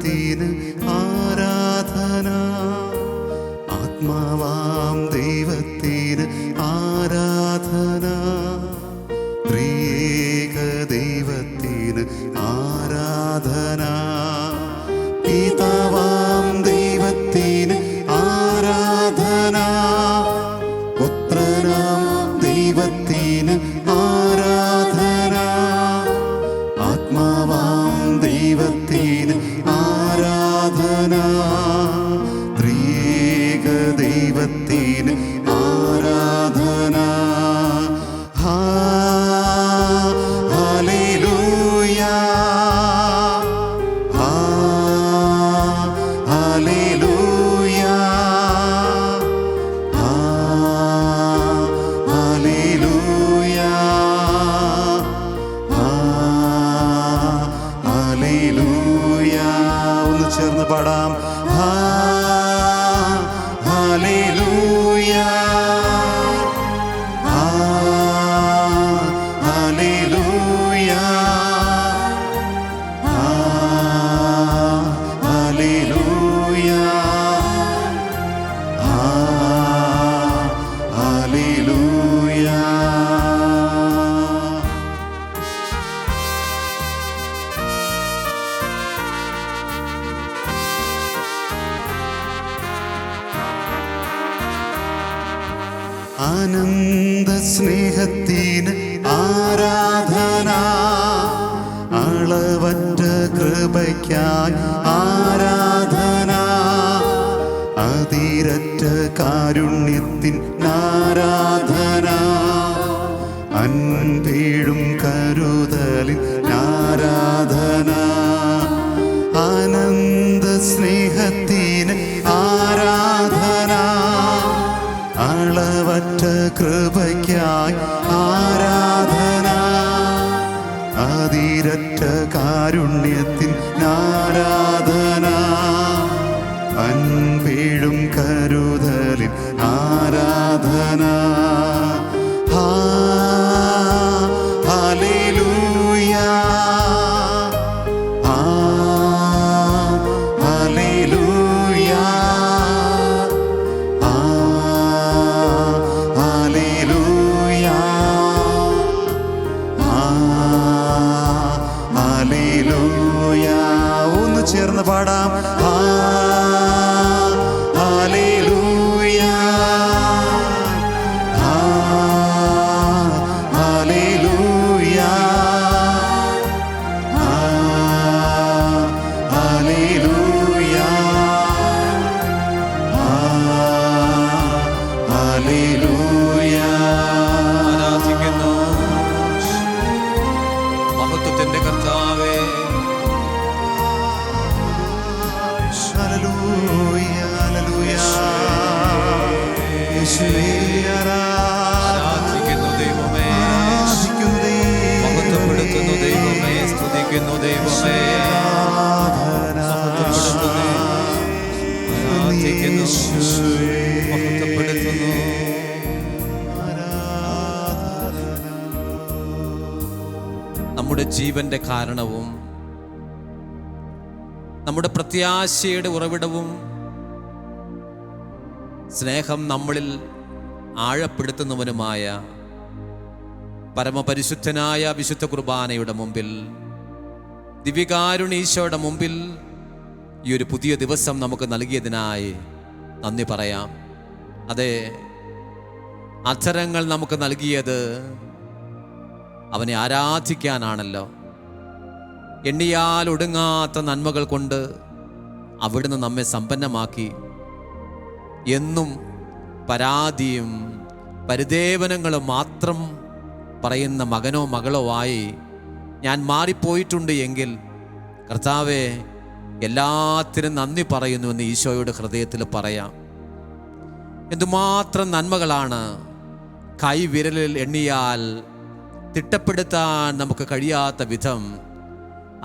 ദൈവത്തിന് ആരാധന. ആത്മാവാം ദൈവത്തിന് ആരാധന. അൻപേഴും കരുതലിൽ ആരാധന. ആനന്ദ സ്നേഹത്തിന് ആരാധന. അളവറ്റ കൃപയ്ക്കായി ആരാധന. അതിരറ്റ കാരുണ്യത്തിൻ ആരാധന. നമ്മുടെ പ്രത്യാശയുടെ ഉറവിടവും സ്നേഹം നമ്മളിൽ ആഴപ്പെടുത്തുന്നവനുമായ പരമപരിശുദ്ധനായ വിശുദ്ധ കുർബാനയുടെ മുമ്പിൽ ദിവ്യകാരുണീശോയുടെ മുമ്പിൽ ഈ ഒരു പുതിയ ദിവസം നമുക്ക് നൽകിയതിനായി നന്ദി പറയാം. അതെ അക്ഷരങ്ങൾ നമുക്ക് നൽകിയത് അവനെ ആരാധിക്കാനാണല്ലോ. എണ്ണിയാൽ ഒടുങ്ങാത്ത നന്മകൾ കൊണ്ട് അവിടുന്ന് നമ്മെ സമ്പന്നമാക്കി. എന്നും പരാതിയും പരിദേവനങ്ങളും മാത്രം പറയുന്ന മകനോ മകളോ ആയി ഞാൻ മാറിപ്പോയിട്ടുണ്ട് എങ്കിൽ കർത്താവെ എല്ലാത്തിനും നന്ദി പറയുന്നു എന്ന് ഈശോയുടെ ഹൃദയത്തിൽ പറയാം. എന്തുമാത്രം നന്മകളാണ് കൈവിരലിൽ എണ്ണിയാൽ തിട്ടപ്പെടുത്താൻ നമുക്ക് കഴിയാത്ത വിധം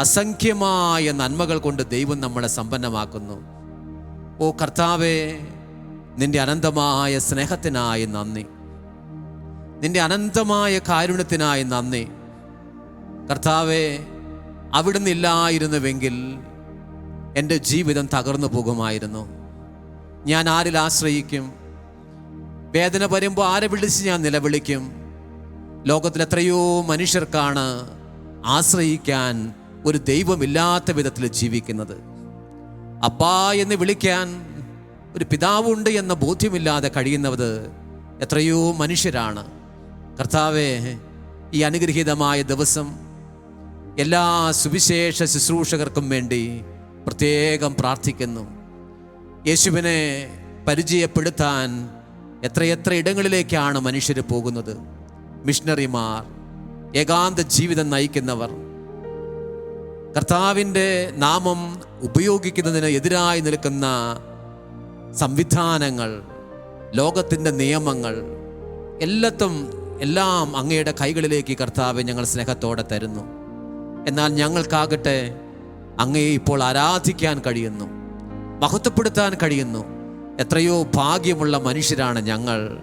അസംഖ്യമായ നന്മകൾ കൊണ്ട് ദൈവം നമ്മളെ സമ്പന്നമാക്കുന്നു. ഓ കർത്താവേ നിന്റെ അനന്തമായ സ്നേഹത്തിനായി നന്ദി. നിന്റെ അനന്തമായ കാരുണ്യത്തിനായി നന്ദി. കർത്താവെ അവിടുന്ന് ഇല്ലായിരുന്നുവെങ്കിൽ എന്റെ ജീവിതം തകർന്നു പോകുമായിരുന്നു. ഞാൻ ആരിൽ ആശ്രയിക്കും? വേദന വരുമ്പോൾ ആരെ വിളിച്ച് ഞാൻ നിലവിളിക്കും? ലോകത്തിൽ എത്രയോ മനുഷ്യർക്കാണ് ആശ്രയിക്കാൻ ഒരു ദൈവമില്ലാത്ത വിധത്തിൽ ജീവിക്കുന്നത്. അപ്പാ എന്ന് വിളിക്കാൻ ഒരു പിതാവുണ്ട് എന്ന ബോധ്യമില്ലാതെ കഴിയുന്നത് എത്രയോ മനുഷ്യരാണ്. കർത്താവെ ഈ അനുഗ്രഹീതമായ ദിവസം എല്ലാ സുവിശേഷ ശുശ്രൂഷകർക്കും വേണ്ടി പ്രത്യേകം പ്രാർത്ഥിക്കുന്നു. യേശുവിനെ പരിചയപ്പെടുത്താൻ എത്രയെത്ര ഇടങ്ങളിലേക്കാണ് മനുഷ്യർ പോകുന്നത്. മിഷണറിമാർ ഏകാന്ത ജീവിതം നയിക്കുന്നവർ കർത്താവിന്റെ നാമം ഉപയോഗിക്കുന്നതിന് എതിരായി നിൽക്കുന്ന സംവിധാനങ്ങൾ ലോകത്തിന്റെ നിയമങ്ങൾ എല്ലാത്തും എല്ലാം അങ്ങയുടെ കൈകളിലേക്ക് കർത്താവ് ഞങ്ങൾ സ്നേഹത്തോടെ തരുന്നു. എന്നാൽ ഞങ്ങൾക്കാകട്ടെ അങ്ങയെ ഇപ്പോൾ ആരാധിക്കാൻ കഴിയുന്നു മഹത്വപ്പെടുത്താൻ കഴിയുന്നു. എത്രയോ ഭാഗ്യമുള്ള മനുഷ്യരാണ് ഞങ്ങൾ.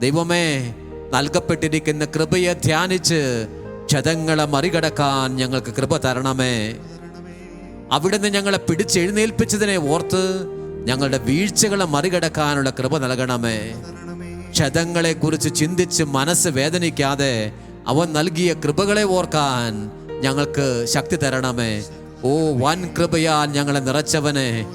ദൈവമേ നൽകപ്പെട്ടിരിക്കുന്ന കൃപയെ ധ്യാനിച്ച് ക്ഷതങ്ങളെ മറികടക്കാൻ ഞങ്ങൾക്ക് കൃപ തരണമേ. അവിടുന്ന് ഞങ്ങളെ പിടിച്ചെഴുന്നേൽപ്പിച്ചതിനെ ഓർത്ത് ഞങ്ങളുടെ വീഴ്ചകളെ മറികടക്കാനുള്ള കൃപ നൽകണമേ. ക്ഷതങ്ങളെ കുറിച്ച് ചിന്തിച്ച് മനസ്സ് വേദനിക്കാതെ അവൻ നൽകിയ കൃപകളെ ഓർക്കാൻ ഞങ്ങൾക്ക് ശക്തി തരണമേ. ഓ വൻ കൃപയാൽ ഞങ്ങളെ നിറച്ചവനെ.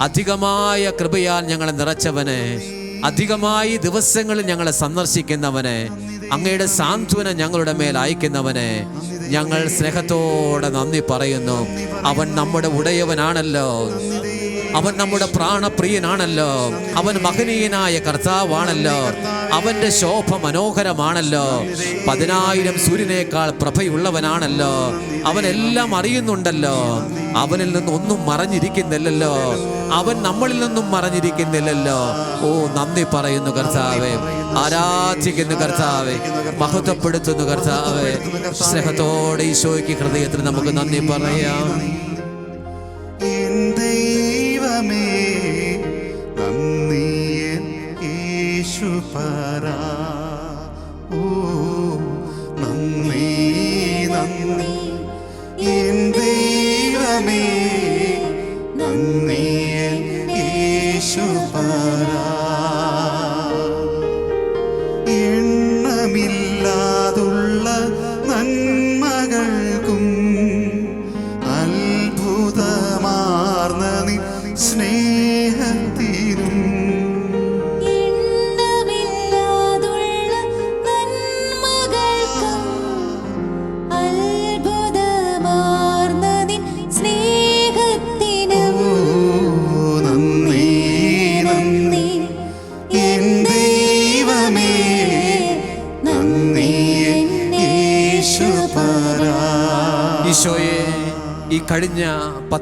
അധികമായ കൃപയാൽ ഞങ്ങളെ നിറച്ചവനെ. അധികമായി ദിവസങ്ങളിൽ ഞങ്ങളെ സന്ദർശിക്കുന്നവനെ അങ്ങയുടെ സാന്ത്വന ഞങ്ങളുടെ മേൽ അയക്കുന്നവനെ ഞങ്ങൾ സ്നേഹത്തോടെ നന്ദി പറയുന്നു. അവൻ നമ്മുടെ ഉടയവനാണല്ലോ. അവൻ നമ്മുടെ പ്രാണപ്രിയനാണല്ലോ. അവൻ മഹനീയനായ കർത്താവാണല്ലോ. അവന്റെ ശോഭ മനോഹരമാണല്ലോ പതിനായിരം സൂര്യനേക്കാൾ പ്രഭയുള്ളവനാണല്ലോ. അവനെല്ലാം അറിയുന്നുണ്ടല്ലോ. അവനിൽ നിന്ന് ഒന്നും മറഞ്ഞിരിക്കുന്നില്ലല്ലോ. അവൻ നമ്മളിൽ നിന്നും മറഞ്ഞിരിക്കുന്നില്ലല്ലോ. ഓ നന്ദി പറയുന്നു കർത്താവേ. ആരാധിക്കുന്നു കർത്താവേ. മഹത്വപ്പെടുത്തുന്നു കർത്താവേ. സ്നേഹത്തോടെ ഈശോയ്ക്ക് ഹൃദയത്തിൽ നമുക്ക് നന്ദി പറയാം. ദൈവമേ നന്ദി എൻ യേശുപരാ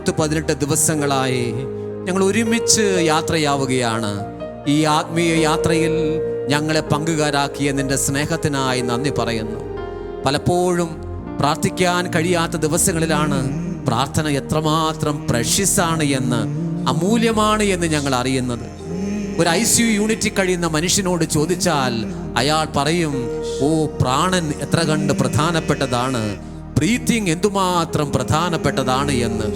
പത്ത് പതിനെട്ട് ദിവസങ്ങളായി ഞങ്ങൾ ഒരുമിച്ച് യാത്രയാവുകയാണ്. ഈ ആത്മീയ യാത്രയിൽ ഞങ്ങളെ പങ്കുകാരാക്കിയ നിന്റെ സ്നേഹത്തിനായി നന്ദി പറയുന്നു. പലപ്പോഴും പ്രാർത്ഥിക്കാൻ കഴിയാത്ത ദിവസങ്ങളിലാണ് പ്രാർത്ഥന എത്രമാത്രം പ്രഷ്യസാണ് എന്ന് അമൂല്യമാണ് എന്ന് ഞങ്ങൾ അറിയുന്നത്. ഒരു ഐ സി യു യൂണിറ്റിൽ കഴിയുന്ന മനുഷ്യനോട് ചോദിച്ചാൽ അയാൾ പറയും ഓ പ്രാണൻ എത്ര കണ്ട് പ്രധാനപ്പെട്ടതാണ്. ബ്രീത്തിങ് എന്തുമാത്രം പ്രധാനപ്പെട്ടതാണ് എന്ന്.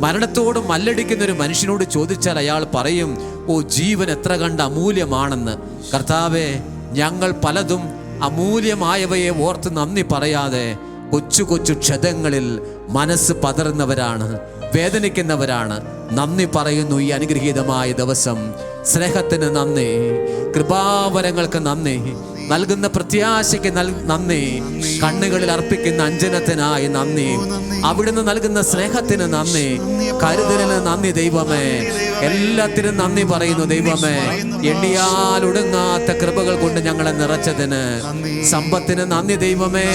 മരണത്തോട് മല്ലടിക്കുന്ന ഒരു മനുഷ്യനോട് ചോദിച്ചാൽ അയാൾ പറയും ഓ ജീവൻ എത്ര കണ്ട് അമൂല്യമാണെന്ന്. കർത്താവെ ഞങ്ങൾ പലതും അമൂല്യമായവയെ ഓർത്ത് നന്ദി പറയാതെ കൊച്ചു കൊച്ചു ക്ഷതങ്ങളിൽ മനസ്സ് പതറുന്നവരാണ് വേദനിക്കുന്നവരാണ്. നന്ദി പറയുന്നു ഈ അനുഗ്രഹീതമായ ദിവസം. സ്നേഹത്തിന് നന്ദി കൃപാവരങ്ങൾക്ക് നന്ദി. നൽകുന്ന പ്രത്യാശയ്ക്ക് നന്ദി കണ്ണുകളിൽ അർപ്പിക്കുന്ന അഞ്ജനത്തിനായി നന്ദി അവിടുന്ന് നൽകുന്ന സ്നേഹത്തിന് നന്ദി കരുതലിന് നന്ദി ദൈവമേ എല്ലാത്തിനും നന്ദി പറയുന്നു ദൈവമേ എണ്ണിയാൽ ഒടുങ്ങാത്ത കൃപകൾ കൊണ്ട് ഞങ്ങളെ നിറച്ചതിന് സമ്പത്തിന് നന്ദി ദൈവമേ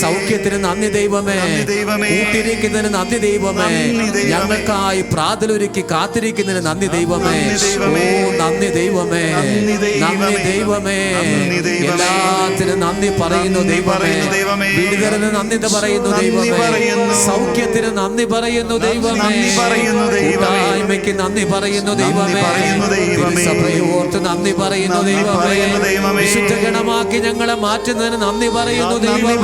സൗഖ്യത്തിന് നന്ദി ദൈവമേ കൂട്ടിരിക്കുന്നതിന് നന്ദി ദൈവമേ ഞങ്ങൾക്കായി പ്രാതലൊരുക്കി കാത്തിരിക്കുന്നതിന് നന്ദി ദൈവമേ ഓ നന്ദി ദൈവമേ നന്ദി ദൈവമേ ദൈവമേ. എല്ലാത്തിനും നന്ദി പറയുന്നു ദൈവമേ. വിടുതലിന് നന്ദി പറയുന്നു ദൈവമേ. സൗഖ്യത്തിന് നന്ദി പറയുന്നു ദൈവമേ. കൂട്ടായ്മയ്ക്ക് നന്ദി പറയുന്നു ദൈവമേ. സഭയെ ഓർത്ത് നന്ദി പറയുന്നു ദൈവമേ. വിശുദ്ധ ഗണമാക്കി ഞങ്ങളെ മാറ്റുന്നതിന് നന്ദി പറയുന്നു ദൈവമേ.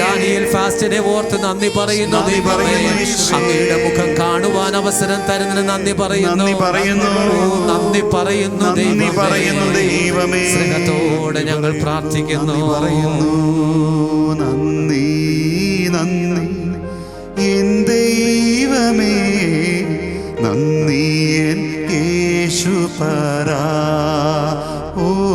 ഡാനിയേൽ ഫാസ്റ്റിനെ ഓർത്ത് നന്ദി പറയുന്നു ദൈവമേ. അങ്ങയുടെ മുഖം കാണുവാൻ അവസരം തരുന്നതിന് നന്ദി പറയുന്നു. നന്ദി പറയുന്നു. ദൈവമേ. സ്നേഹത്തോടെ ഞങ്ങൾ പ്രാർത്ഥിക്കുന്നു. പറയുന്നു നന്ദി നന്ദി. എൻ ദൈവമേ നന്ദി എൻ പറ. ഓ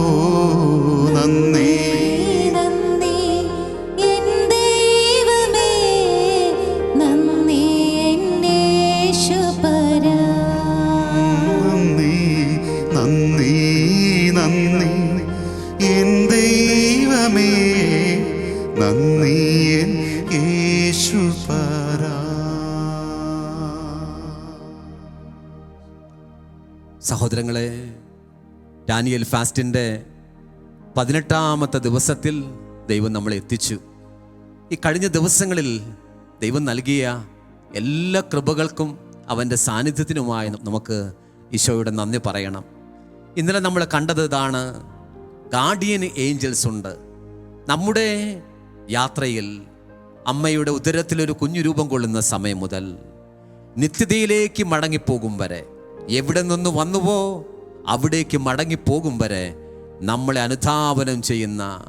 ഡാനിയൽ ഫാസ്റ്റിന്റെ പതിനെട്ടാമത്തെ ദിവസത്തിൽ ദൈവം നമ്മളെ എത്തിച്ചു. ഈ കഴിഞ്ഞ ദിവസങ്ങളിൽ ദൈവം നൽകിയ എല്ലാ കൃപകൾക്കും അവന്റെ സാന്നിധ്യത്തിനുമായി നമുക്ക് ഈശോയുടെ നന്ദി പറയണം. ഇന്നലെ നമ്മൾ കണ്ടത് ഇതാണ് ഗാർഡിയൻ ഏഞ്ചൽസ് ഉണ്ട്. നമ്മുടെ യാത്രയിൽ അമ്മയുടെ ഉദരത്തിലൊരു കുഞ്ഞു രൂപം കൊള്ളുന്ന സമയം മുതൽ നിത്യതയിലേക്ക് മടങ്ങിപ്പോകും വരെ. എവിടെ നിന്ന് വന്നുവോ അവിടേക്ക് മടങ്ങിപ്പോകും വരെ നമ്മളെ അനുധാവനം ചെയ്യുന്ന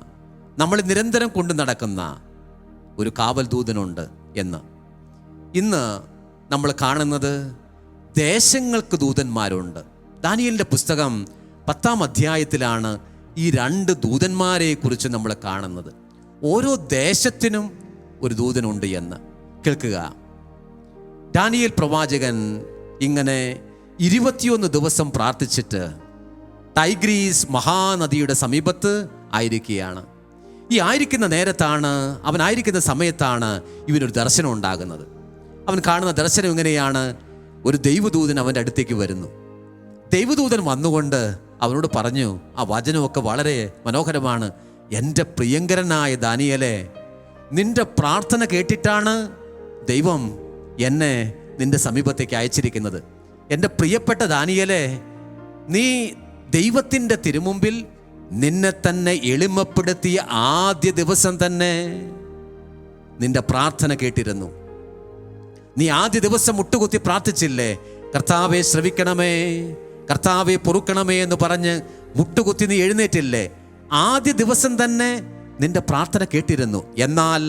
നമ്മളെ നിരന്തരം കൊണ്ടു നടക്കുന്ന ഒരു കാവൽ ദൂതനുണ്ട് എന്ന്. ഇന്ന് നമ്മൾ കാണുന്നത് ദേശങ്ങൾക്ക് ദൂതന്മാരുണ്ട്. ദാനിയലിന്റെ പുസ്തകം പത്താം അധ്യായത്തിലാണ് ഈ രണ്ട് ദൂതന്മാരെ കുറിച്ച് നമ്മൾ കാണുന്നത്. ഓരോ ദേശത്തിനും ഒരു ദൂതനുണ്ട് എന്ന്. കേൾക്കുക. ഡാനിയൽ പ്രവാചകൻ ഇങ്ങനെ ഇരുപത്തിയൊന്ന് ദിവസം പ്രാർത്ഥിച്ചിട്ട് ടൈഗ്രീസ് മഹാനദിയുടെ സമീപത്ത് ആയിരിക്കുകയാണ്. ഈ ആയിരിക്കുന്ന നേരത്താണ് അവനായിരിക്കുന്ന സമയത്താണ് ഇവനൊരു ദർശനം ഉണ്ടാകുന്നത്. അവൻ കാണുന്ന ദർശനം ഇങ്ങനെയാണ് ഒരു ദൈവദൂതൻ അവന്റെ അടുത്തേക്ക് വരുന്നു. ദൈവദൂതൻ വന്നുകൊണ്ട് അവനോട് പറഞ്ഞു ആ വചനമൊക്കെ വളരെ മനോഹരമാണ്. എന്റെ പ്രിയങ്കരനായ ദാനിയലെ നിന്റെ പ്രാർത്ഥന കേട്ടിട്ടാണ് ദൈവം എന്നെ നിന്റെ സമീപത്തേക്ക് അയച്ചിരിക്കുന്നത്. എന്റെ പ്രിയപ്പെട്ട ദാനിയലെ നീ ദൈവത്തിന്റെ തിരുമുമ്പിൽ നിന്നെ തന്നെ എളിമപ്പെടുത്തിയ ആദ്യ ദിവസം തന്നെ നിന്റെ പ്രാർത്ഥന കേട്ടിരുന്നു. നീ ആദ്യ ദിവസം മുട്ടുകുത്തി പ്രാർത്ഥിച്ചില്ലേ? കർത്താവെ ശ്രവിക്കണമേ കർത്താവെ പൊറുക്കണമേ എന്ന് പറഞ്ഞ് മുട്ടുകുത്തി നീ എഴുന്നേറ്റില്ലേ? ആദ്യ ദിവസം തന്നെ നിന്റെ പ്രാർത്ഥന കേട്ടിരുന്നു. എന്നാൽ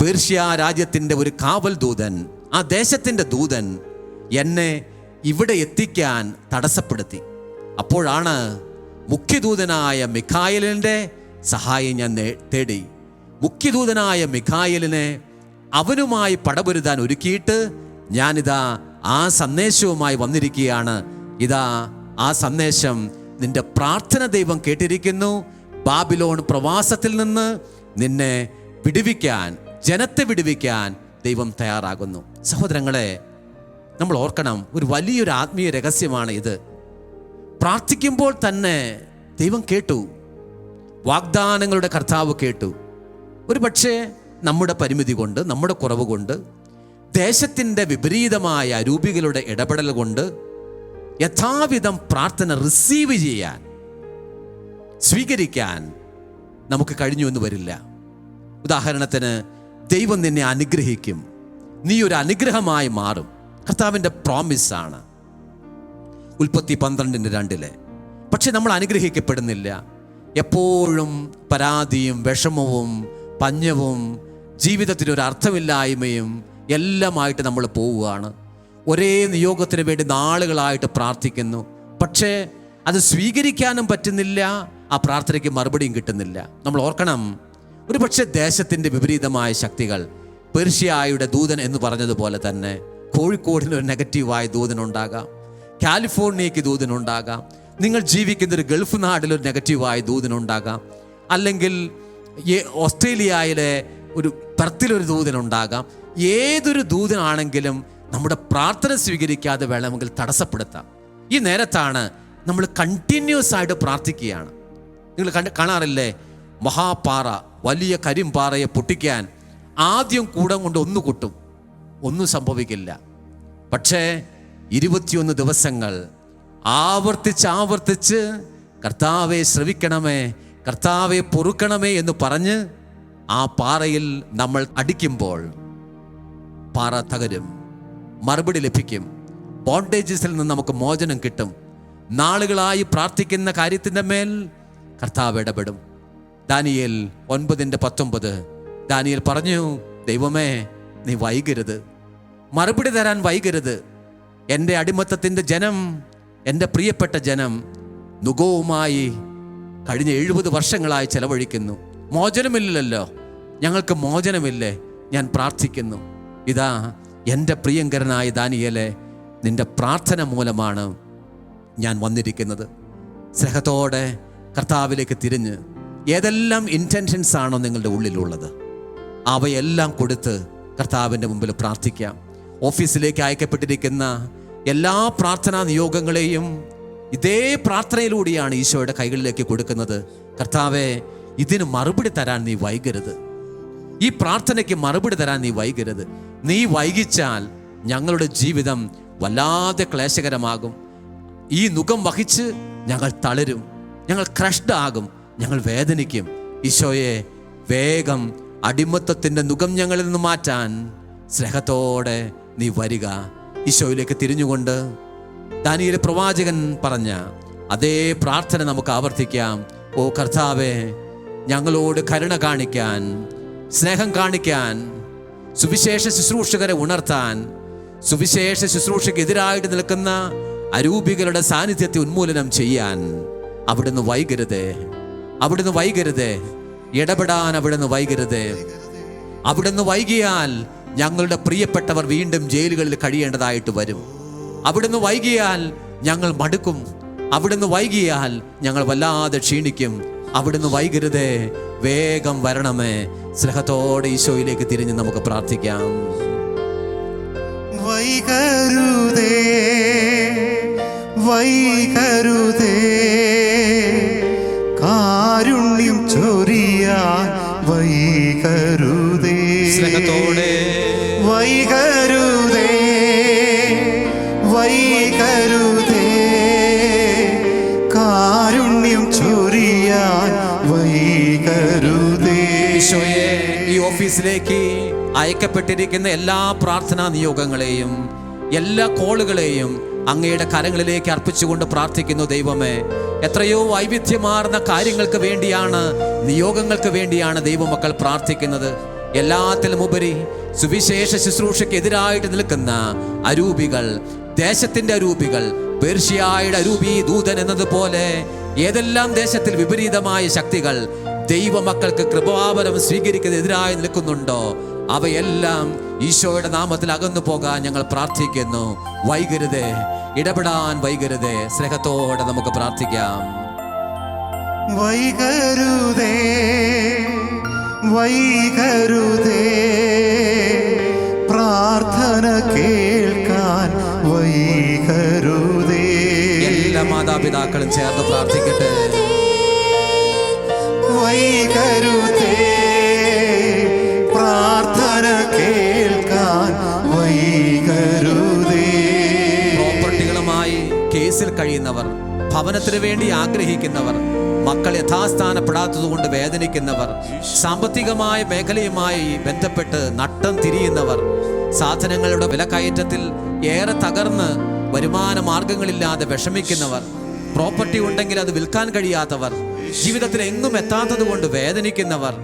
പേർഷ്യ രാജ്യത്തിന്റെ ഒരു കാവൽ ദൂതൻ ആ ദേശത്തിന്റെ ദൂതൻ എന്നെ ഇവിടെ എത്തിക്കാൻ തടസ്സപ്പെടുത്തി. അപ്പോഴാണ് മുഖ്യദൂതനായ മിഖായലിന്റെ സഹായം ഞാൻ തേടി. മുഖ്യദൂതനായ മിഖായലിനെ അവനുമായി പടപൊരുതാൻ ഒരുക്കിയിട്ട് ഞാനിതാ ആ സന്ദേശവുമായി വന്നിരിക്കുകയാണ്. ഇതാ ആ സന്ദേശം നിന്റെ പ്രാർത്ഥന ദൈവം കേട്ടിരിക്കുന്നു. ബാബിലോൺ പ്രവാസത്തിൽ നിന്ന് നിന്നെ വിടുവിക്കാൻ ജനത്തെ വിടുവിക്കാൻ ദൈവം തയ്യാറാകുന്നു. സഹോദരങ്ങളെ നമ്മൾ ഓർക്കണം ഒരു വലിയൊരു ആത്മീയ രഹസ്യമാണ് ഇത്. പ്രാർത്ഥിക്കുമ്പോൾ തന്നെ ദൈവം കേട്ടു. വാഗ്ദാനങ്ങളുടെ കർത്താവ് കേട്ടു. ഒരു പക്ഷേ നമ്മുടെ പരിമിതി കൊണ്ട് നമ്മുടെ കുറവ് കൊണ്ട് ദേശത്തിന്റെ വിപരീതമായ അരൂപികളുടെ ഇടപെടൽ കൊണ്ട് യഥാവിധം പ്രാർത്ഥന റിസീവ് ചെയ്യാൻ സ്വീകരിക്കാൻ നമുക്ക് കഴിഞ്ഞു എന്ന് വരില്ല. ഉദാഹരണത്തിന് ദൈവം നിന്നെ അനുഗ്രഹിക്കും. നീ ഒരു അനുഗ്രഹമായി മാറും. കർത്താവിന്റെ പ്രോമിസാണ് ഉൽപ്പത്തി പന്ത്രണ്ടിന്റെ രണ്ടിലെ പക്ഷെ നമ്മൾ അനുഗ്രഹിക്കപ്പെടുന്നില്ല. എപ്പോഴും പരാതിയും വിഷമവും പഞ്ഞവും ജീവിതത്തിനൊരു അർത്ഥമില്ലായ്മയും എല്ലാമായിട്ട് നമ്മൾ പോവുകയാണ്. ഒരേ നിയോഗത്തിന് വേണ്ടി നാളുകളായിട്ട് പ്രാർത്ഥിക്കുന്നു. പക്ഷേ അത് സ്വീകരിക്കാനും പറ്റുന്നില്ല ആ പ്രാർത്ഥനയ്ക്ക് മറുപടിയും കിട്ടുന്നില്ല. നമ്മൾ ഓർക്കണം ഒരു പക്ഷേ ദേശത്തിന്റെ വിപരീതമായ ശക്തികൾ പേർഷ്യായുടെ ദൂതൻ എന്ന് പറഞ്ഞതുപോലെ തന്നെ കോഴിക്കോടിന് ഒരു നെഗറ്റീവായ ദൂതനുണ്ടാകാം. കാലിഫോർണിയയ്ക്ക് ദൂതനുണ്ടാകാം. നിങ്ങൾ ജീവിക്കുന്ന ഒരു ഗൾഫ് നാട്ടിൽ ഒരു നെഗറ്റീവായ ദൂതനുണ്ടാകാം. അല്ലെങ്കിൽ ഓസ്ട്രേലിയയിലെ ഒരു തരത്തിലൊരു ദൂതനുണ്ടാകാം. ഏതൊരു ദൂതനാണെങ്കിലും നമ്മുടെ പ്രാർത്ഥന സ്വീകരിക്കാതെ വേണമെങ്കിൽ തടസ്സപ്പെടുത്താം. ഈ നേരത്താണ് നമ്മൾ കണ്ടിന്യൂസ് ആയിട്ട് പ്രാർത്ഥിക്കുകയാണ്. നിങ്ങൾ കണ്ട് കാണാറില്ലേ? മഹാപാറ വലിയ കരിമ്പാറയെ പൊട്ടിക്കാൻ ആദ്യം കൂടം കൊണ്ട് ഒന്ന് കൊട്ടും. ഒന്നും സംഭവിക്കില്ല. പക്ഷേ ഇരുപത്തിയൊന്ന് ദിവസങ്ങൾ ആവർത്തിച്ച് ആവർത്തിച്ച് കർത്താവെ ശ്രവിക്കണമേ കർത്താവെ പൊറുക്കണമേ എന്ന് പറഞ്ഞ് ആ പാറയിൽ നമ്മൾ അടിക്കുമ്പോൾ പാറ തകരും മറുപടി ലഭിക്കും. ബോണ്ടേജസിൽ നിന്ന് നമുക്ക് മോചനം കിട്ടും. നാളുകളായി പ്രാർത്ഥിക്കുന്ന കാര്യത്തിന്റെ മേൽ കർത്താവ് ഇടപെടും. ദാനിയേൽ ഒൻപതിന്റെ പത്തൊമ്പത് ദാനിയേൽ പറഞ്ഞു ദൈവമേ നീ വൈകരുത്. മറുപടി തരാൻ വൈകരുത്. എന്റെ അടിമത്തത്തിന്റെ ജനം എന്റെ പ്രിയപ്പെട്ട ജനം നുഖവുമായി കഴിഞ്ഞ എഴുപത് വർഷങ്ങളായി ചെലവഴിക്കുന്നു. മോചനമില്ലല്ലോ. ഞങ്ങൾക്ക് മോചനമില്ലേ? ഞാൻ പ്രാർത്ഥിക്കുന്നു. ഇതാ എന്റെ പ്രിയങ്കരനായ ദാനിയലെ നിന്റെ പ്രാർത്ഥന മൂലമാണ് ഞാൻ വന്നിരിക്കുന്നത്. സ്നേഹത്തോടെ കർത്താവിലേക്ക് തിരിഞ്ഞ് ഏതെല്ലാം ഇന്റൻഷൻസ് ആണോ നിങ്ങളുടെ ഉള്ളിലുള്ളത് അവയെല്ലാം കൊടുത്ത് കർത്താവിന്റെ മുമ്പിൽ പ്രാർത്ഥിക്കാം. ഓഫീസിലേക്ക് അയക്കപ്പെട്ടിരിക്കുന്ന എല്ലാ പ്രാർത്ഥനാ നിയോഗങ്ങളെയും ഇതേ പ്രാർത്ഥനയിലൂടെയാണ് ഈശോയുടെ കൈകളിലേക്ക് കൊടുക്കുന്നത്. കർത്താവെ ഇതിന് മറുപടി തരാൻ നീ വൈകരുത്. ഈ പ്രാർത്ഥനയ്ക്ക് മറുപടി തരാൻ നീ വൈകരുത്. നീ വൈകിച്ചാൽ ഞങ്ങളുടെ ജീവിതം വല്ലാതെ ക്ലേശകരമാകും. ഈ മുഖം വഹിച്ച് ഞങ്ങൾ തളരും. ഞങ്ങൾ ക്രഷ്ഡ് ആകും ഞങ്ങൾ വേദനിക്കും. ഈശോയെ വേഗം അടിമത്തത്തിന്റെ മുഖം ഞങ്ങളിൽ നിന്ന് മാറ്റാൻ സ്നേഹത്തോടെ നീ വരിക. ഈശോയിലേക്ക് തിരിഞ്ഞുകൊണ്ട് ദാനിയിലെ പ്രവാചകൻ പറഞ്ഞ അതേ പ്രാർത്ഥന നമുക്ക് ആവർത്തിക്കാം. ഓ കർത്താവെ ഞങ്ങളോട് കരുണ കാണിക്കാൻ സ്നേഹം കാണിക്കാൻ സുവിശേഷ ശുശ്രൂഷകരെ ഉണർത്താൻ സുവിശേഷ ശുശ്രൂഷയ്ക്കെതിരായിട്ട് നിൽക്കുന്ന അരൂപികളുടെ സാന്നിധ്യത്തെ ഉന്മൂലനം ചെയ്യാൻ അവിടുന്ന് വൈകരുത്. അവിടുന്ന് വൈകരുത്. ഇടപെടാൻ അവിടുന്ന് വൈകരുത്. അവിടുന്ന് വൈകിയാൽ ഞങ്ങളുടെ പ്രിയപ്പെട്ടവർ വീണ്ടും ജയിലുകളിൽ കഴിയേണ്ടതായിട്ട് വരും. അവിടുന്ന് വൈകിയാൽ ഞങ്ങൾ മടുക്കും. അവിടുന്ന് വൈകിയാൽ ഞങ്ങൾ വല്ലാതെ ക്ഷീണിക്കും. അവിടുന്ന് വൈകരുതേ വേഗം വരണമേ. സ്നേഹത്തോടെ ഈശോയിലേക്ക് തിരിഞ്ഞ് നമുക്ക് പ്രാർത്ഥിക്കാം. വൈകരുതേ വൈകരുതേ. കാരുണ്യം ചൊരിയാൻ വൈകരുതേ. ഓഫീസിലേക്ക് അയക്കപ്പെട്ടിരിക്കുന്ന എല്ലാ പ്രാർത്ഥനാ നിയോഗങ്ങളെയും എല്ലാ കോളുകളെയും അങ്ങയുടെ കരങ്ങളിലേക്ക് അർപ്പിച്ചുകൊണ്ട് പ്രാർത്ഥിക്കുന്നു ദൈവമേ. എത്രയോ വൈവിധ്യമാർന്ന കാര്യങ്ങൾക്ക് വേണ്ടിയാണ് നിയോഗങ്ങൾക്ക് വേണ്ടിയാണ് ദൈവമക്കൾ പ്രാർത്ഥിക്കുന്നത്. എല്ലാത്തിലും ഉപരി സുവിശേഷ ശുശ്രൂഷയ്ക്ക് എതിരായിട്ട് നിൽക്കുന്ന അരൂപികൾ ദേശത്തിന്റെ അരൂപികൾ പേർഷ്യയുടെ അരൂപി ദൂതൻ എന്നതുപോലെ ഏതെല്ലാം ദേശത്തിൽ വിപരീതമായ ശക്തികൾ ദൈവമക്കൾക്ക് കൃപാവരം സ്വീകരിക്കുന്നതിനെതിരായി നിൽക്കുന്നുണ്ടോ? അവയെല്ലാം ഈശോയുടെ നാമത്തിൽ അകന്നു പോകാൻ ഞങ്ങൾ പ്രാർത്ഥിക്കുന്നു. വൈകരുത് ഇടപെടാൻ വൈകരുത്. സ്നേഹത്തോടെ നമുക്ക് പ്രാർത്ഥിക്കാം. വൈകരുതേ വൈകരുതേ. പ്രാർത്ഥന കേൾക്കാൻ വൈകരുതേ. എല്ലാ മാതാപിതാക്കളും ചേർന്ന് പ്രാർത്ഥിക്കട്ടെ. പ്രാർത്ഥന കേൾക്കാൻ പ്രോപ്പർട്ടികളുമായി കേസിൽ കഴിയുന്നവർ ഭവനത്തിന് വേണ്ടി ആഗ്രഹിക്കുന്നവർ മക്കൾ യഥാസ്ഥാനപ്പെടാത്തതുകൊണ്ട് വേദനിക്കുന്നവർ സാമ്പത്തികമായ മേഖലയുമായി ബന്ധപ്പെട്ട് നട്ടം തിരിയുന്നവർ സാധനങ്ങളുടെ വിലക്കയറ്റത്തിൽ ഏറെ തകർന്ന് വരുമാന മാർഗങ്ങളില്ലാതെ വിഷമിക്കുന്നവർ പ്രോപ്പർട്ടി ഉണ്ടെങ്കിൽ അത് വിൽക്കാൻ കഴിയാത്തവർ ജീവിതത്തിൽ എങ്ങും എത്താത്തത് കൊണ്ട് വേദനിക്കുന്നവർ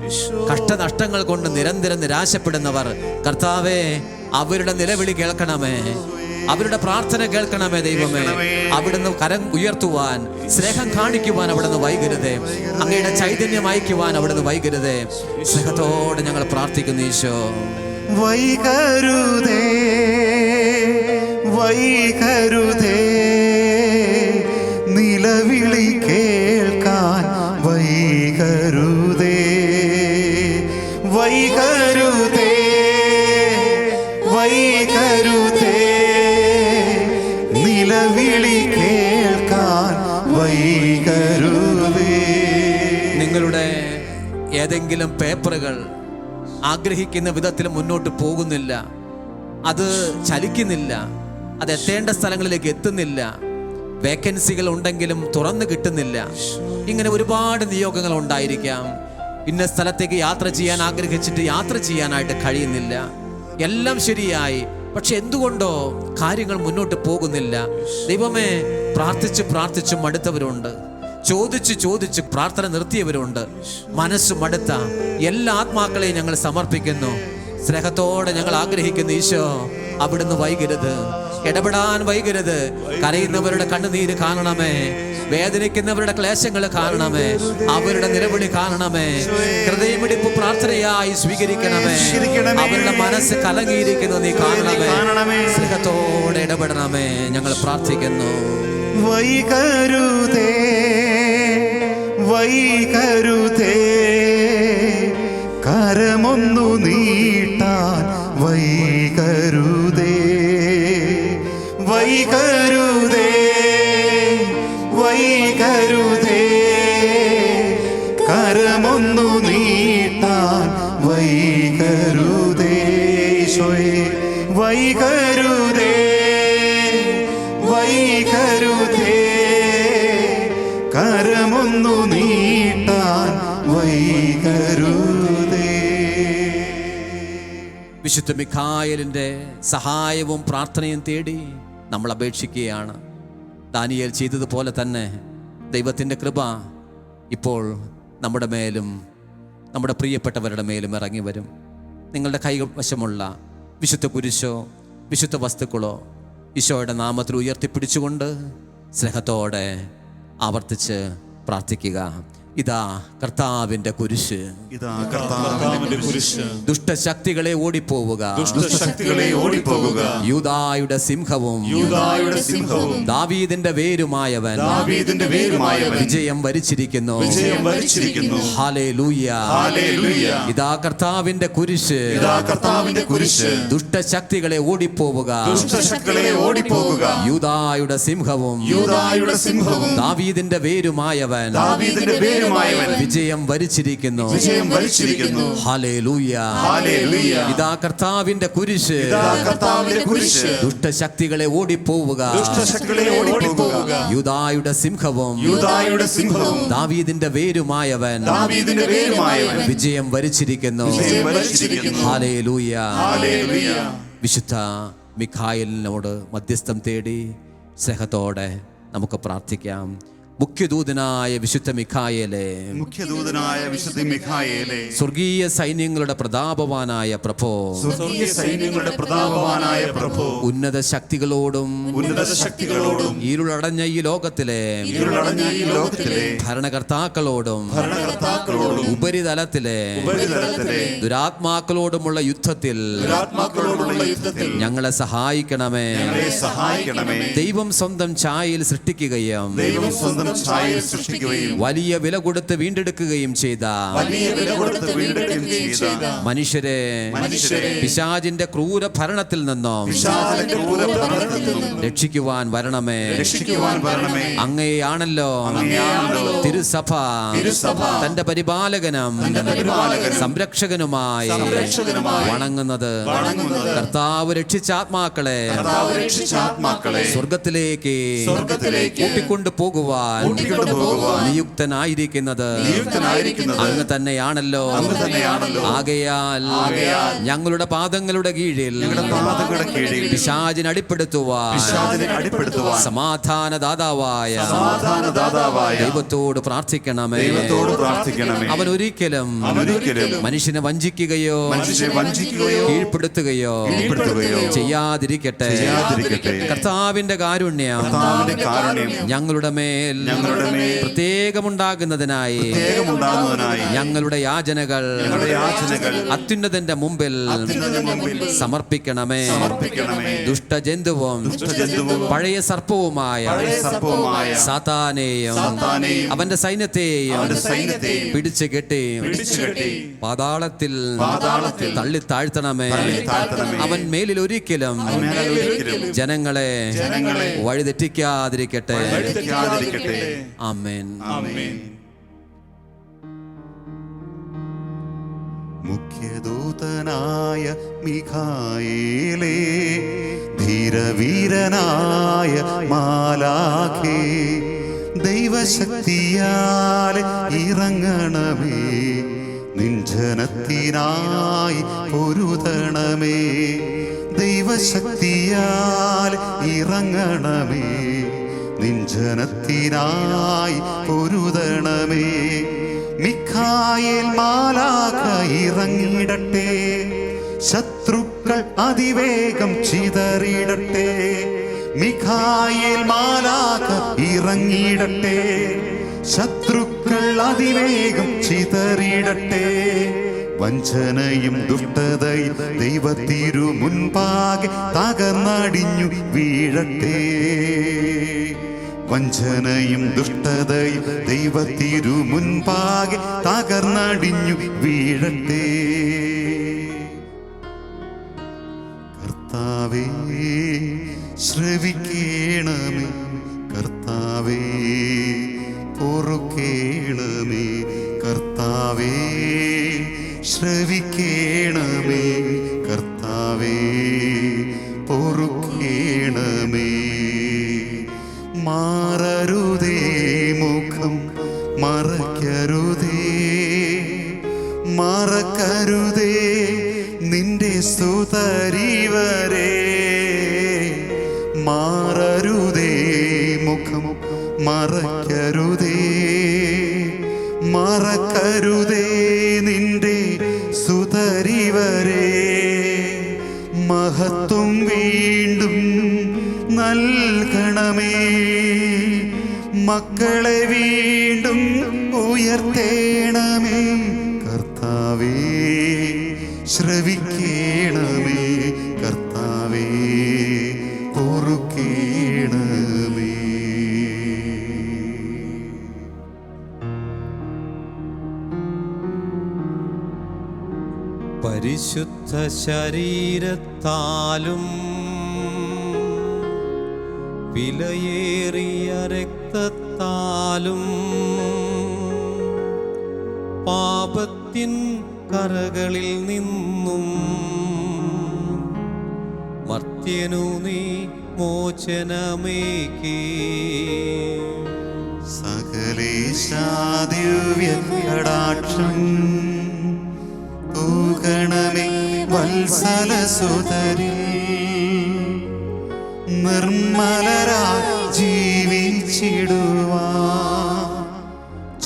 കഷ്ടനഷ്ടങ്ങൾ കൊണ്ട് നിരന്തരം നിരാശപ്പെടുന്നവർ കർത്താവേ അവരുടെ നിലവിളി കേൾക്കണമേ. അവരുടെ പ്രാർത്ഥന കേൾക്കണമേ ദൈവമേ. അവിടുന്ന് കരം ഉയർത്തുവാൻ സ്നേഹം കാണിക്കുവാൻ അവിടുന്ന് വൈകരുതേ. അങ്ങയുടെ ചൈതന്യം അയക്കുവാൻ അവിടുന്ന് വൈകരുതേ. സ്നേഹത്തോടെ ഞങ്ങൾ പ്രാർത്ഥിക്കുന്നു ഈശോ. വൈകരുതേ വൈകരുതേ നിലവിളി ഏതെങ്കിലും പേപ്പറുകൾ ആഗ്രഹിക്കുന്ന വിധത്തിൽ മുന്നോട്ട് പോകുന്നില്ല. അത് ചലിക്കുന്നില്ല. അത് എത്തേണ്ട സ്ഥലങ്ങളിലേക്ക് എത്തുന്നില്ല. വേക്കൻസികൾ ഉണ്ടെങ്കിലും തുറന്നു കിട്ടുന്നില്ല. ഇങ്ങനെ ഒരുപാട് നിയോഗങ്ങൾ ഉണ്ടായിരിക്കാം. ഇന്ന സ്ഥലത്തേക്ക് യാത്ര ചെയ്യാൻ ആഗ്രഹിച്ചിട്ട് യാത്ര ചെയ്യാനായിട്ട് കഴിയുന്നില്ല. എല്ലാം ശരിയായി. പക്ഷെ എന്തുകൊണ്ടോ കാര്യങ്ങൾ മുന്നോട്ട് പോകുന്നില്ല. ദൈവമേ പ്രാർത്ഥിച്ച് പ്രാർത്ഥിച്ച് മടുത്തവരുണ്ട് ചോദിച്ച് ചോദിച്ച് പ്രാർത്ഥന നിർത്തിയവരുണ്ട്. മനസ്സ് മടുത്ത എല്ലാ ആത്മാക്കളെയും ഞങ്ങൾ സമർപ്പിക്കുന്നു. സ്നേഹത്തോടെ ഞങ്ങൾ ആഗ്രഹിക്കുന്നു ഈശോ അവിടുന്ന് വൈകരുത്. ഇടപെടാൻ വൈകരുത്. കരയുന്നവരുടെ കണ്ണുനീര് കാണണമേ. വേദനിക്കുന്നവരുടെ ക്ലേശങ്ങൾ കാണണമേ. അവരുടെ നിലവിളി കാണണമേ. ഹൃദയമിടിപ്പ് പ്രാർത്ഥനയായി സ്വീകരിക്കണമേ. അവരുടെ മനസ്സ് കലങ്ങിയിരിക്കുന്നു നീ കാണണമേ. സ്നേഹത്തോടെ ഇടപെടണമേ. ഞങ്ങൾ പ്രാർത്ഥിക്കുന്നു. വൈകരുതേ. വൈകരുതേ കരമൊന്നു നീട്ടാൻ വൈ കരുതേ വൈകരുതേ വൈകരുതേ വിശുദ്ധ മിഖായലിന്റെ സഹായവും പ്രാർത്ഥനയും തേടി നമ്മൾ അപേക്ഷിക്കുകയാണ്. ദാനിയേൽ ചെയ്തതുപോലെ തന്നെ ദൈവത്തിന്റെ കൃപ ഇപ്പോൾ നമ്മുടെ മേലും നമ്മുടെ പ്രിയപ്പെട്ടവരുടെ മേലും ഇറങ്ങി വരും. നിങ്ങളുടെ കൈവശമുള്ള വിശുദ്ധ കുരിശോ വിശുദ്ധ വസ്തുക്കളോ ഈശോയുടെ നാമത്തിൽ ഉയർത്തിപ്പിടിച്ചുകൊണ്ട് സ്നേഹത്തോടെ ആവർത്തിച്ച് പ്രാർത്ഥിക്കുക. ഇതാ കർത്താവിന്റെ കുരിശ്. ഇതാ കർത്താവിന്റെ കുരിശ്. ദുഷ്ടശക്തികളെ ഓടിപ്പോവുക. ദുഷ്ടശക്തികളെ ഓടിപ്പോവുക. യൂദായുടെ സിംഹവും യൂദായുടെ സിംഹവും ദാവീദിന്റെ വേരുമായവൻ ദാവീദിന്റെ വേരുമായവൻ വിജയം വരിച്ചിരിക്കുന്നു. വിജയം വരിച്ചിരിക്കുന്നു. ഹല്ലേലൂയ. ഹല്ലേലൂയ. ഇതാ കർത്താവിന്റെ കുരിശ്. ഇതാ കർത്താവിന്റെ കുരിശ്. ദുഷ്ടശക്തികളെ ഓടിപ്പോവുക. ദുഷ്ടശക്തികളെ ഓടിപ്പോവുക. യൂദായുടെ സിംഹവും യൂദായുടെ സിംഹവും ദാവീദിന്റെ വേരുമായവൻ ദാവീദിന്റെ വേരുമായവൻ വിജയം വരിച്ചിരിക്കുന്നു. വിജയം വരിച്ചിരിക്കുന്നു. ഇതാ കർത്താവിന്റെ കുരിശ്. കർത്താവിന്റെ കുരിശ്. ദുഷ്ടശക്തികളെ ഓടിപ്പോവുക. ദുഷ്ടശക്തികളെ ഓടിപ്പോവുക. യൂദായുടെ സിംഹവും. യുദായുടെ സിംഹവും. ദാവീദിന്റെ വേരുമായവൻ. ദാവീദിന്റെ വേരുമായവൻ. വിജയം വരിച്ചിരിക്കുന്നു. വിജയം വരിച്ചിരിക്കുന്നു. ഹാലേലൂയ. ഹല്ലേലൂയ. വിശുദ്ധ മിഖായലിനോട് മധ്യസ്ഥം തേടി സ്നേഹത്തോടെ നമുക്ക് പ്രാർത്ഥിക്കാം. മുഖ്യദൂതനായ വിശുദ്ധ മിഖായേലേ. മുഖ്യദൂതനായ വിശുദ്ധ മിഖായേലെ. സ്വർഗീയ സൈന്യങ്ങളുടെ പ്രതാപവാനായ പ്രഭോ. സ്വർഗീയ സൈന്യങ്ങളുടെ പ്രതാപവാനായ പ്രഭോ. ഉന്നത ശക്തികളോടും ഉന്നത ശക്തികളോടും ഇരുളടഞ്ഞ ഈ ലോകത്തിലെ ഇരുളടഞ്ഞ ഈ ലോകത്തിലെ ഭരണകർത്താക്കളോടും ഭരണകർത്താക്കളോടും ഉപരിതലത്തിലെ ഉപരിതലത്തിലെ ദുരാത്മാക്കളോടുമുള്ള യുദ്ധത്തിൽ ദുരാത്മാക്കളോടുമുള്ള യുദ്ധത്തിൽ ഞങ്ങളെ സഹായിക്കണമേ. ഞങ്ങളെ സഹായിക്കണമേ. ദൈവം സ്വന്തം ഛായയിൽ സൃഷ്ടിക്കുകയും ദൈവം സ്വന്തം ഛായയിൽ സൃഷ്ടിക്കുകയും വലിയ വില കൊടുത്ത് വീണ്ടെടുക്കുകയും ചെയ്ത വലിയ വില കൊടുത്ത് വീണ്ടെടുക്കുകയും ചെയ്ത മനുഷ്യരെ പിശാജിന്റെ പിശാചിന്റെ ക്രൂര ഭരണത്തിൽ നിന്നും രക്ഷിക്കുവാൻ വരണമേ. അങ്ങേയാണല്ലോ തിരുസഭ. തന്റെ പരിപാലകനും സംരക്ഷകനുമായി വണങ്ങുന്നത്. കർത്താവ് രക്ഷിച്ച ആത്മാക്കളെ സ്വർഗത്തിലേക്ക് സ്വർഗത്തിലേക്ക് കൂട്ടിക്കൊണ്ടു പോകുവാൻ പോകുവാൻ നിയുക്തനായിരിക്കുന്നത് അങ്ങ് തന്നെയാണല്ലോ. ആകയാൽ ഞങ്ങളുടെ പാദങ്ങളുടെ കീഴിൽ പിശാചിനെ അടിപ്പെടുത്തുവാൻ സമാധാന ദാതാവായ ദൈവത്തോട് പ്രാർത്ഥിക്കണമേ. അവൻ ഒരിക്കലും മനുഷ്യനെ വഞ്ചിക്കുകയോ കീഴ്പ്പെടുത്തുകയോ ചെയ്യാതിരിക്കട്ടെ. കർത്താവിന്റെ കാരുണ്യം ഞങ്ങളുടെ മേൽ ഞങ്ങളുടെ മേൽ പ്രത്യേകമുണ്ടാകുന്നതിനായി പ്രത്യേകമുണ്ടാകുന്നതിനായി ഞങ്ങളുടെ യാചനകൾ ഞങ്ങളുടെ യാചനകൾ അത്യുന്നതന്റെ മുമ്പിൽ അത്യുന്നതന്റെ മുമ്പിൽ സമർപ്പിക്കണമേ. സമർപ്പിക്കണമേ. ദുഷ്ടജന്തുവും ദുഷ്ടജന്തുവും പഴയ സർപ്പവുമായ പഴയ സർപ്പവുമായ സാത്താനെയും സാത്താനെയും അവന്റെ സൈന്യത്തെയും അവന്റെ സൈന്യത്തെയും പിടിച്ചു കെട്ടി പിടിച്ചുകെട്ടി പാതാളത്തിൽ പാതാളത്തിൽ തള്ളി താഴ്ത്തണമേ. തള്ളി താഴ്ത്തണമേ. അവൻ മേലിൽ ഒരിക്കലും മേലൊരിക്കലും ജനങ്ങളെ ജനങ്ങളെ വഴിതെറ്റിക്കാതിരിക്കട്ടെ. വഴിതെറ്റിക്കാതിരിക്കട്ടെ. ആമേൻ ആമേൻ മുഖ്യദൂതനായ മിഖായേലേ ധീരവീരനായ മാലാഖേ ദൈവശക്തിയാൽ ഇറങ്ങണമേ നിഞ്ചനത്തിനായി പൊരുതണമേ ദൈവശക്തിയാൽ ഇറങ്ങണമേ. നിഞ്ചനത്തിനായി പൊരുതണമേ. മിഖായേൽ മാലാഖ ഇറങ്ങിടട്ടെ. ശത്രുക്കൾ അതിവേഗം ചിതറിയിടട്ടെ മിഖായേൽ മാലാഖ ഇറങ്ങിയിടട്ടെ ശത്രുക്കൾ അതിവേഗം ചിതറിയിടട്ടെ വഞ്ചനയും ദുഷ്ടതയും ദൈവത്തിരു മുൻപാകെ തകർന്നടിഞ്ഞു വീഴട്ടെ. വഞ്ചനയും ദുഷ്ടതയും ദൈവത്തിരു മുൻപാകെ തകർന്നടിഞ്ഞു വീഴട്ടെ. കർത്താവേ ശ്രവിക്കേണമേ. കർത്താവേ പൊറുക്കേണമേ. കർത്താവേ ശ്രവിക്കേണമേ. കർത്താവേ മാറരുതേ മുഖം മറക്കരുതേ. മറക്കരുതേ നിന്റെ സുതരിവരെ മാറരുതേ മുഖം മറക്കരുതേ. മറക്കരുതേ നിന്റെ സുതരിവരെ മഹത്വം വീണ്ടും നൽകണമേ. മക്കളെ വീണ്ടും ഉയർത്തേണമേ. കർത്താവേ ശ്രവിക്കേണമേ. കർത്താവേ പരിശുദ്ധ ശരീരത്താലും വിലയേറിയ രക്തത്താലും പാപത്തിൻ കറകളിൽ നിന്നും മർത്യനു നീ മോചനമേക്ക് സകലേശാദിവ്യടാക്ഷം തൂകണമേ വത്സല സുതരി നിർമ്മലരാ ജീവിച്ചിടുവാ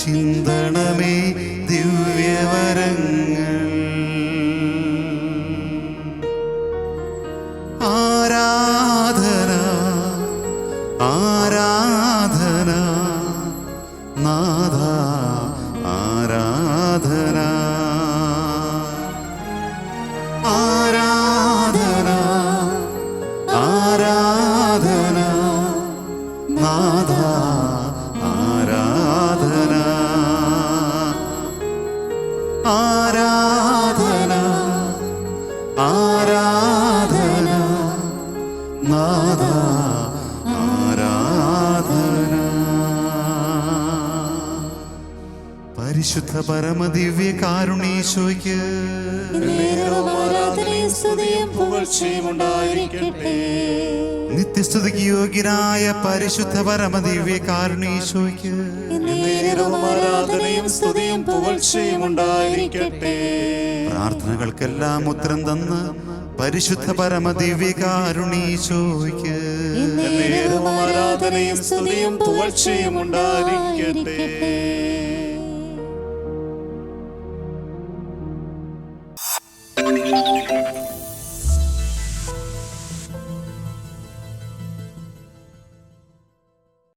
ചിന്തണമേ ദിവ്യവരങ്ങൾ. പരിശുദ്ധ കാരുണീശോയ്ക്ക് സ്തുതിയും പുകഴ്ചയും ഉണ്ടായിരിക്കട്ടെ. നിത്യസ്തുതിക്ക് യോഗ്യനായ പരിശുദ്ധ പരമ ദിവ്യ കാരുണീശോയ്ക്ക് ആരാധനയും സ്തുതിയും പുകഴ്ചയും ഉണ്ടായിരിക്കട്ടെ. പ്രാർത്ഥനകൾക്കെല്ലാം ഉത്തരം തന്ന് പരിശുദ്ധ പരമദിവ്യ കാരുണീശോയ്ക്ക് ആരാധനയും സ്തുതിയും പുകഴ്ചയും ഉണ്ടായിരിക്കട്ടെ.